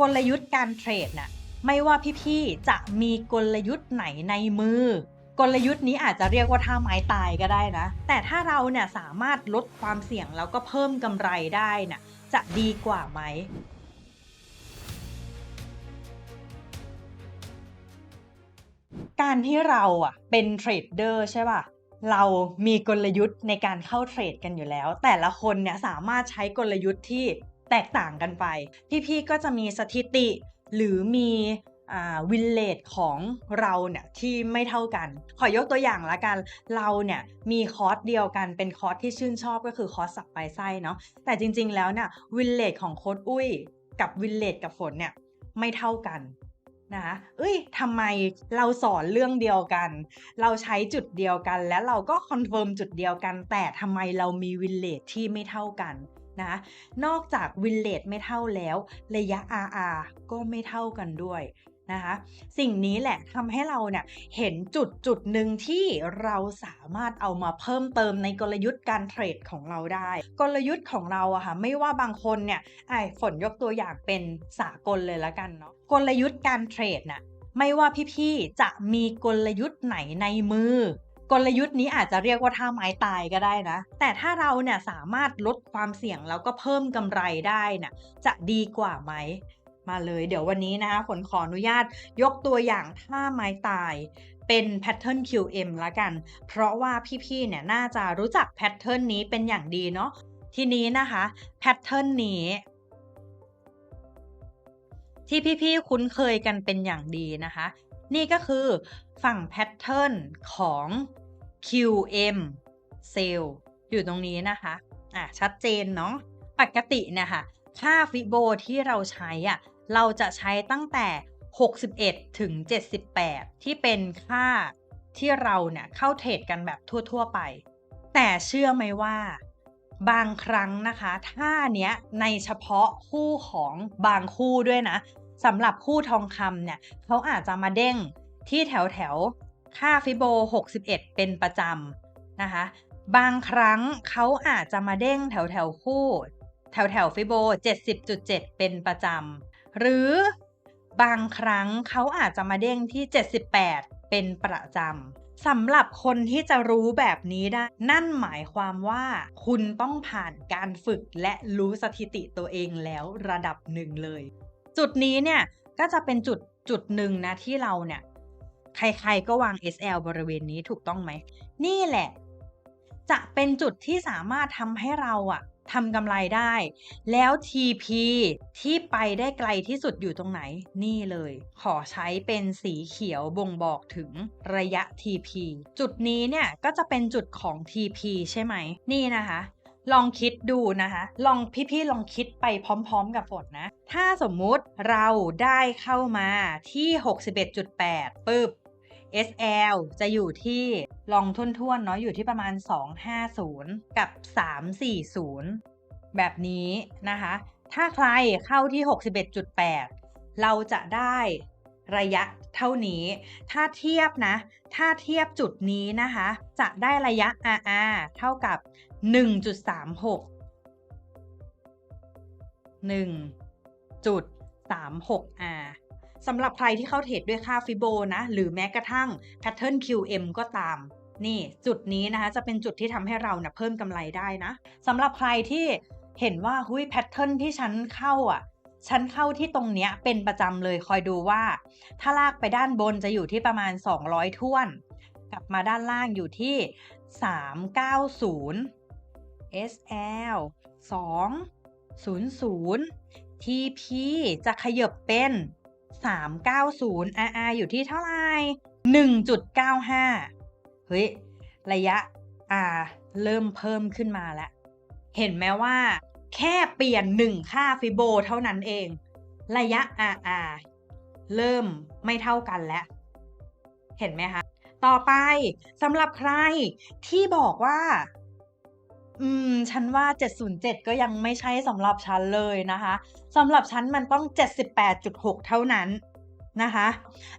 กลยุทธ์การเทรดน่ะไม่ว่าพี่ๆจะมีกลยุทธ์ไหนในมือ กลยุทธ์นี้อาจจะเรียกว่าท่าไม้ตายก็ได้นะ แต่ถ้าเราเนี่ยสามารถลดความเสี่ยงแล้วก็เพิ่มกำไรได้น่ะจะดีกว่าไหมการที่เราอะเป็นเทรดเดอร์ใช่ป่ะ เรามีกลยุทธ์ในการเข้าเทรดกันอยู่แล้ว แต่ละคนเนี่ยสามารถใช้กลยุทธ์ที่ แตกต่างกันไป พี่ๆก็จะมีสถิติหรือมีวินเลทของเราเนี่ยที่ไม่เท่ากัน ขอยกตัวอย่างละกัน เราเนี่ยมีคอร์สเดียวกันเป็นคอร์สที่ชื่นชอบก็คือคอร์สสับปไส้เนาะแต่จริงๆแล้วเนี่ยวินเลทของโค้ดอุ้ย กับวินเลทกับฝนเนี่ยไม่เท่ากันนะคะเอ้ยทำไมเราสอนเรื่องเดียวกัน เราใช้จุดเดียวกัน และเราก็คอนเฟิร์มจุดเดียวกัน แต่ทำไมเรามีวินเลทที่ไม่เท่ากัน นะนอกจากวินเลทไม่เท่าแล้ว ระยะ RR ก็ไม่เท่ากันด้วยนะคะสิ่งนี้แหละทำให้เราเนี่ยเห็นจุดจุดหนึ่งที่เราสามารถเอามาเพิ่มเติมในกลยุทธ์การเทรดของเราได้ กลยุทธ์ของเราอะค่ะไม่ว่าบางคนเนี่ยไอ้ฝนยกตัวอย่างเป็นสากลเลยละกันเนาะกลยุทธ์การเทรดน่ะไม่ว่าพี่ๆจะมีกลยุทธ์ไหนในมือ กลยุทธ์นี้อาจจะเรียกว่าท่าไม้ตายก็ได้นะ แต่ถ้าเราเนี่ยสามารถลดความเสี่ยงแล้วก็เพิ่มกำไรได้น่ะจะดีกว่าไหมมาเลยเดี๋ยววันนี้นะคะฝนขออนุญาตยกตัวอย่างท่าไม้ตายเป็นแพทเทิร์น QM ละกัน เพราะว่าพี่ๆ เนี่ยน่าจะรู้จักแพทเทิร์นนี้เป็นอย่างดีเนาะ ทีนี้นะคะแพทเทิร์นนี้ ที่พี่ๆ คุ้นเคยกันเป็นอย่างดีนะคะ นี่ก็คือฝั่งแพทเทิร์นของ QM เซลล์อยู่ตรงนี้นะคะอะชัดเจนเนาะปกตินี่ยค่ะค่าฟิโบที่เราใช้อะเราจะใช้ตั้งแต่ 61 ถึง 78 ที่เป็นค่าที่เราเนี่ยเข้าเทรดกันแบบทั่ว ๆ ไป แต่เชื่อไหมว่าบางครั้งนะคะท่าเนี้ยในเฉพาะคู่ของบางคู่ด้วยนะสำหรับคู่ทองคำเนี่ยเขาอาจจะมาเด้งที่แถวแถว ค่าฟิโบ 61 เป็นประจำนะคะ บางครั้งเขาอาจจะมาเด้งแถวแถวคู่ แถวแถวฟิโบ 70.7 เป็นประจำ หรือบางครั้งเขาอาจจะมาเด้งที่ 78 เป็นประจำสำหรับคนที่จะรู้แบบนี้ได้ นั่นหมายความว่า คุณต้องผ่านการฝึกและรู้สถิติตัวเองแล้วระดับหนึ่งเลย จุดนี้เนี่ยก็จะเป็นจุดจุดหนึ่งนะที่เราเนี่ย ใครๆก็วาง SL บริเวณนี้ถูกต้องไหม นี่แหละ จะเป็นจุดที่สามารถทำให้เราอะทำกำไรได้ แล้ว TP ที่ไปได้ไกลที่สุดอยู่ตรงไหน นี่เลย ขอใช้เป็นสีเขียวบ่งบอกถึงระยะ TP จุดนี้เนี่ยก็จะเป็นจุดของ TP ใช่ไหม นี่นะคะ ลองคิดดูนะคะ ลองพี่ๆลองคิดไปพร้อมๆกับฝนนะ ถ้าสมมุติเราได้เข้ามาที่ 61.8ปึ๊บ SL จะอยู่ที่ลองทุ่นๆเนาะอยู่ที่ประมาณ 250 กับ 340 แบบนี้นะคะ ถ้าใครเข้าที่ 61.8 เราจะได้ระยะเท่านี้ ถ้าเทียบนะ ถ้าเทียบจุดนี้นะคะ จะได้ระยะ RR เท่ากับ 1.36 1.36R สำหรับใครที่เข้าเทรดด้วยค่าฟิโบนะ หรือแม้กระทั่ง Pattern QM ก็ตามนี่จุดนี้นะคะจะเป็นจุดที่ทำให้เรานะเพิ่มกำไรได้นะสำหรับใครที่เห็นว่าหุ้ยแพทเทิร์นที่ฉันเข้าอะฉันเข้าที่ตรงเนี้ยเป็นประจำเลยคอยดูว่า ถ้าลากไปด้านบนจะอยู่ที่ประมาณ 200ท่วน กลับมาด้านล่างอยู่ที่ 390 SL 200 TP จะขยบเป็น 390 RR อยู่ที่เท่าไหร่ 1.95 เฮ้ย ระยะ R เริ่มเพิ่มขึ้นมาแล้ว เห็นไหมว่า แค่เปลี่ยน 1 ค่าฟิโบเท่านั้นเอง ระยะ RR เริ่มไม่เท่ากันแล้ว เห็นไหมคะ ต่อไปสำหรับใครที่บอกว่า อืม ฉันว่า 707 ก็ยังไม่ใช่สำหรับฉันเลยนะคะสำหรับฉันมันต้อง 78.6 เท่านั้นนะคะ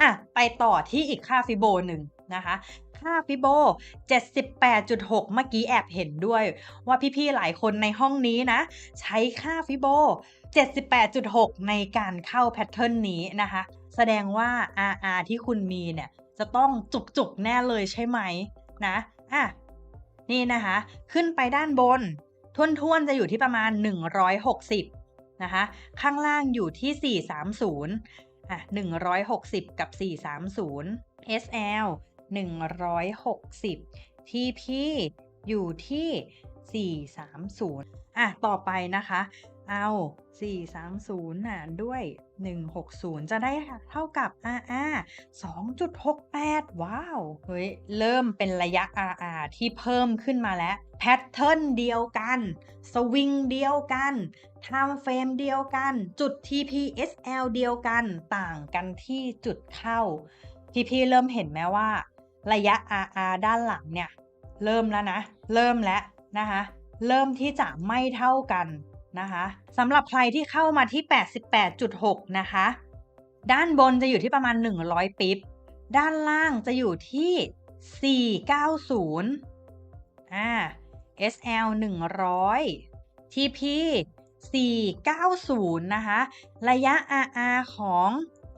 อะไปต่อที่อีกค่าฟิโบหนึ่งนะคะ ค่าฟิโบ 78.6 เมื่อกี้แอบเห็นด้วย ว่าพี่ๆ หลายคนในห้องนี้นะ ใช้ค่าฟิโบ 78.6 ในการเข้าแพทเทิร์นนี้นะคะ แสดงว่า RR ที่คุณมีเนี่ย จะต้องจุกๆ แน่เลยใช่ไหมนะอะ นี่นะคะ ขึ้นไปด้านบนท่วนๆ จะอยู่ที่ประมาณ 160 นะคะ ข้างล่างอยู่ที่ 430อะ160 กับ 430 SL 160 TP อยู่ที่ 430อะต่อไปนะคะ เอา 430 หารด้วย 160 จะได้เท่ากับ RR 2.68 ว้าว เฮ้ย เริ่มเป็นระยะ RR ที่เพิ่มขึ้นมาแล้ว แพทเทิร์นเดียวกัน สวิงเดียวกันไทม์เฟรมเดียวกัน จุด TPSL เดียวกัน ต่างกันที่จุดเข้า พี่ๆเริ่มเห็นไหมว่า ระยะ RR ด้านหลังเนี่ย เริ่มแล้วนะ เริ่มแล้วนะคะ เริ่มที่จะไม่เท่ากัน นะคะสำหรับใครที่เข้ามาที่ 88.6 นะคะ ด้านบนจะอยู่ที่ประมาณ 100 ปิ๊บ ด้านล่างจะอยู่ที่ 490อ่า SL 100 TP 490 นะคะ ระยะ RR ของ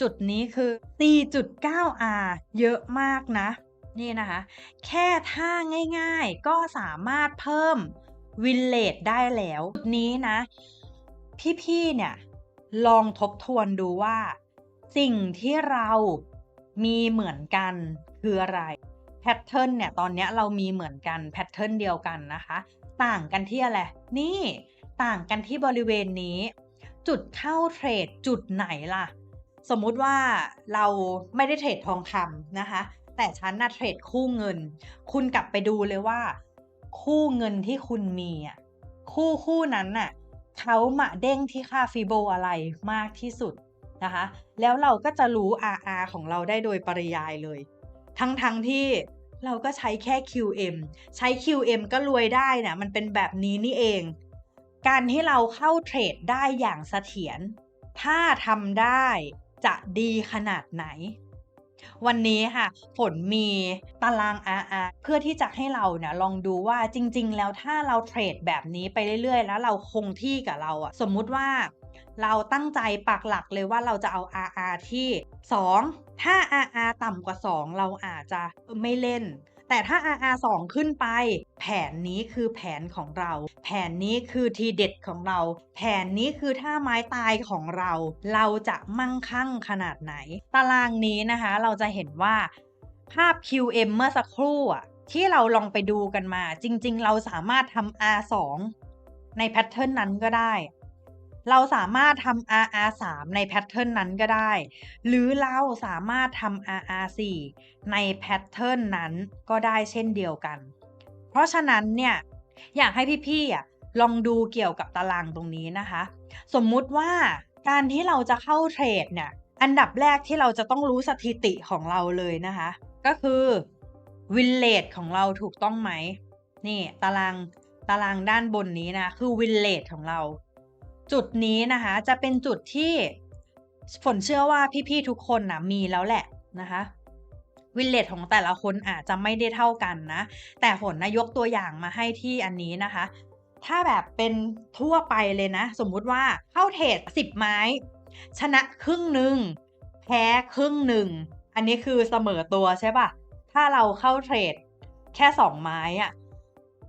จุดนี้คือ 4.9R เยอะมากนะ นี่นะคะ แค่ท่าง่ายๆ ก็สามารถเพิ่ม วินเลดได้แล้วจุดนี้นะ พี่ๆเนี่ยลองทบทวนดูว่า สิ่งที่เรามีเหมือนกันคืออะไรแพทเทิร์นเนี่ยตอนนี้เรามีเหมือนกันแพทเทิร์นเดียวกันนะคะ ต่างกันที่อะไร นี่ต่างกันที่บริเวณนี้ จุดเข้าเทรดจุดไหนล่ะ สมมุติว่าเราไม่ได้เทรดทองคำนะคะ แต่ฉันน่ะเทรดคู่เงิน คุณกลับไปดูเลยว่า คู่เงินที่คุณมีอะคู่คู่นั้นน่ะเขามาเด้งที่ค่าฟิโบอะไรมากที่สุดนะคะ แล้วเราก็จะรู้ RR ของเราได้โดยปริยายเลย ทั้งทั้งที่เราก็ใช้แค่ QM ใช้ QM ก็รวยได้นะมันเป็นแบบนี้นี่เอง การที่เราเข้าเทรดได้อย่างเสถียรถ้าทำได้จะดีขนาดไหน วันนี้ค่ะ ฝนมีตาราง RR เพื่อที่จะให้เราเนี่ยลองดูว่าจริง ๆ แล้วถ้าเราเทรดแบบนี้ไปเรื่อย ๆ แล้วเราคงที่กับเราอะสมมุติว่าเราตั้งใจปักหลักเลยว่าเราจะเอา RR ที่ 2 ถ้า RR ต่ำกว่า 2 เราอาจจะไม่เล่น แต่ถ้า RR 2ขึ้นไป แผนนี้คือแผนของเรา แผนนี้คือทีเด็ดของเรา แผนนี้คือท่าไม้ตายของเรา เราจะมั่งคั่งขนาดไหน ตารางนี้นะคะ เราจะเห็นว่าภาพ QM เมื่อสักครู่อะที่เราลองไปดูกันมา จริง ๆ เราสามารถทำ R2 ในแพทเทิร์นนั้นก็ได้ เราสามารถทำ RR3 ในแพทเทิร์นนั้นก็ได้ หรือเราสามารถทำ RR4 ในแพทเทิร์นนั้นก็ได้เช่นเดียวกัน เพราะฉะนั้นเนี่ยอยากให้พี่ๆอะลองดูเกี่ยวกับตารางตรงนี้นะคะ สมมุติว่าการที่เราจะเข้าเทรดเนี่ย อันดับแรกที่เราจะต้องรู้สถิติของเราเลยนะคะ ก็คือวินเลดของเราถูกต้องไหม นี่ตารางตารางด้านบนนี้นะ คือวินเลดของเรา จุดนี้นะคะจะเป็นจุดที่ฝนเชื่อว่าพี่ๆทุกคนนะมีแล้วแหละนะคะวินเลทของแต่ละคนอาจจะไม่ได้เท่ากันนะ แต่ฝนนะยกตัวอย่างมาให้ที่อันนี้นะคะ ถ้าแบบเป็นทั่วไปเลยนะ สมมุติว่าเข้าเทรด10ไม้ ชนะครึ่งหนึ่งแพ้ครึ่งหนึ่งอันนี้คือเสมอตัวใช่ปะถ้าเราเข้าเทรดแค่2ไม้อะ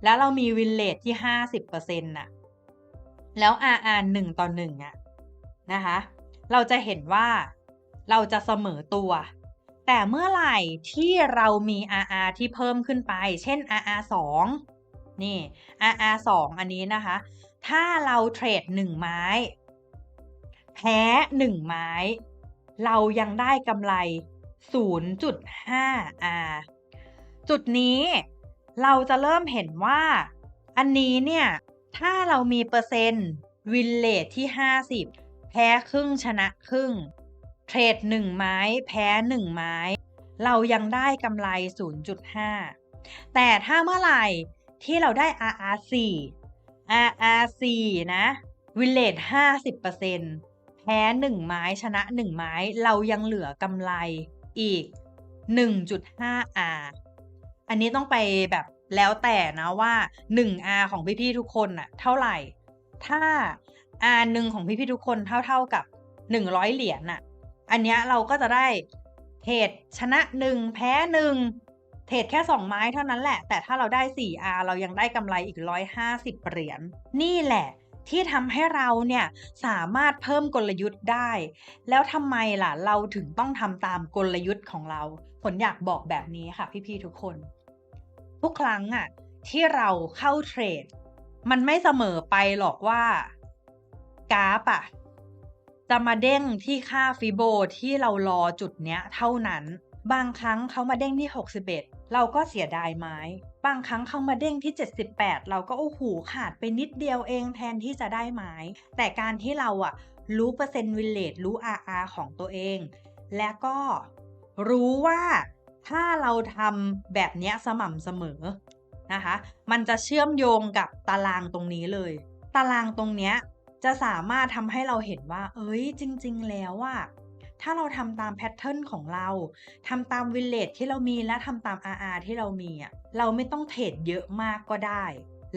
แล้วเรามีวินเลทที่50%น่ะ แล้ว RR 1ต่อ1อะนะคะ เราจะเห็นว่าเราจะเสมอตัว แต่เมื่อไหร่ที่เรามี RR ที่เพิ่มขึ้นไป เช่น RR 2นี่ RR 2อันนี้นะคะ ถ้าเราเทรด 1 ไม้ แพ้ 1 ไม้ เรายังได้กำไร 0.5R จุดนี้เราจะเริ่มเห็นว่าอันนี้เนี่ย ถ้าเรามีเปอร์เซ็นต์วินเลทที่ 50 แพ้ครึ่งชนะครึ่ง เทรด 1 ไม้ แพ้ 1 ไม้ เรายังได้กำไร 0.5 แต่ถ้าเมื่อไหร่ที่เราได้ RR4 RR4 นะวินเลท50%แพ้ 1 ไม้ชนะ 1 ไม้ เรายังเหลือกำไรอีก 1.5R อันนี้ต้องไปแบบ แล้วแต่นะว่า 1R ของพี่ๆทุกคนน่ะเท่าไหร่ ถ้า R หนึ่งของพี่ๆทุกคนเท่าๆกับ 100 เหรียญน่ะอันเนี้ยเราก็จะได้เทรดชนะ1แพ้1เทรดแค่2ไม้เท่านั้นแหละ แต่ถ้าเราได้ 4R เรายังได้กำไรอีก 150 เหรียญนี่แหละที่ทำให้เราเนี่ยสามารถเพิ่มกลยุทธ์ได้ แล้วทำไมล่ะ เราถึงต้องทำตามกลยุทธ์ของเราฝนอยากบอกแบบนี้ค่ะพี่ๆทุกคน ทุกครั้งอะที่เราเข้าเทรด มันไม่เสมอไปหรอกว่ากราฟอะจะมาเด้งที่ค่าฟิโบที่เรารอจุดเนี้ย เท่านั้น บางครั้งเขามาเด้งที่ 61 เราก็เสียดายไม้ บางครั้งเขามาเด้งที่ 78 เราก็โอ้โหขาดไปนิดเดียวเองแทนที่จะได้ไม้ แต่การที่เราอะรู้เปอร์เซ็นต์วิลเลจรู้ RR ของตัวเอง และก็รู้ว่า ถ้าเราทำแบบนี้สม่ำเสมอนะคะ มันจะเชื่อมโยงกับตารางตรงนี้เลย ตารางตรงนี้จะสามารถทำให้เราเห็นว่า เอ้ย จริง ๆ แล้วอะถ้าเราทำตามแพทเทิร์นของเราทำตามวิลเลจที่เรามีและทำตาม RR ที่เรามีอะเราไม่ต้องเทรดเยอะมากก็ได้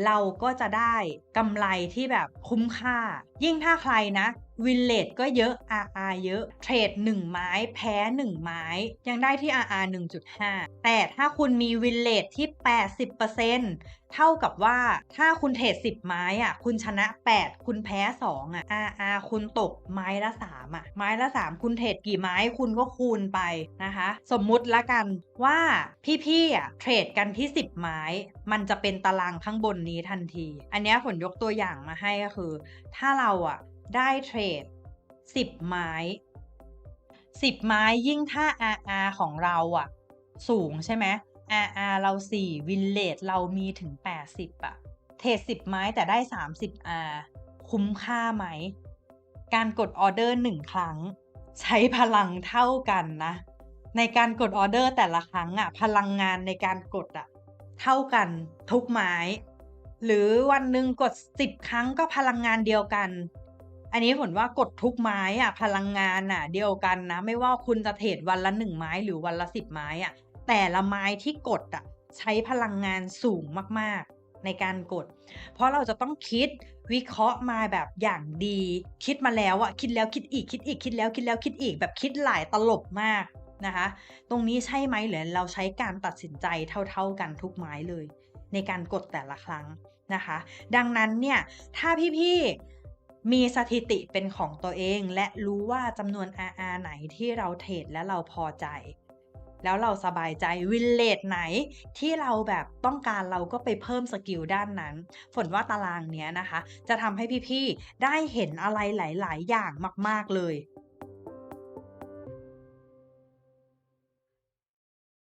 เราก็จะได้กำไรที่แบบคุ้มค่า ยิ่งถ้าใครนะ วินเลตก็เยอะ RR เยอะเทรด1 ไม้แพ้ 1 ไม้ ยังได้ที่ RR 1.5 แต่ถ้าคุณมีวินเลตที่ 80%เท่ากับว่าถ้าคุณเทรด10 ไม้อะคุณชนะ 8 คุณแพ้ 2 อะ RR คุณตกไม้ละ 3 อะ ไม้ละ 3 คุณเทรดกี่ไม้คุณก็คูณไปนะคะ สมมุติละกันว่าพี่ๆอะเทรดกันที่ 10 ไม้ มันจะเป็นตารางข้างบนนี้ทันที อันนี้ยฝนยกตัวอย่างมาให้ก็คือ ถ้าเราอะ ได้เทรด 10 ไม้ 10 ไม้ยิ่งถ้า RR ของเราอะสูงใช่ไหม RR เรา 4 วินเลทเรามีถึง 80อะเทรด 10 ไม้แต่ได้ 30R คุ้มค่าไหม การกดออเดอร์ 1 ครั้ง ใช้พลังเท่ากันนะ ในการกดออเดอร์แต่ละครั้งอะพลังงานในการกดอะเท่ากันทุกไม้ หรือวันหนึ่งกด 10 ครั้งก็พลังงานเดียวกัน อันนี้ผลว่ากดทุกไม้อะพลังงานน่ะ เดียวกันนะ ไม่ว่าคุณจะเทรดวันละหนึ่งไม้หรือวันละสิบไม้อะแต่ละไม้ที่กดอะใช้พลังงานสูงมากๆ ในการกด เพราะเราจะต้องคิดวิเคราะห์มาแบบอย่างดี คิดมาแล้วอะคิดแล้วคิดอีกคิดอีกคิดแล้วคิดแล้วคิดอีกแบบคิดหลายตลบมากนะคะ ตรงนี้ใช่ไหมหรือเราใช้การตัดสินใจเท่าๆกันทุกไม้เลย ในการกดแต่ละครั้งนะคะ ดังนั้นเนี่ยถ้าพี่ๆ มีสถิติเป็นของตัวเอง และรู้ว่าจำนวน RR ไหนที่เราเทรดและเราพอใจ แล้วเราสบายใจวินเลทไหนที่เราแบบต้องการเราก็ไปเพิ่มสกิลด้านนั้น ฝนว่าตารางเนี้ยนะคะ จะทำให้พี่ๆ ได้เห็นอะไรหลาย ๆ อย่างมาก ๆเลย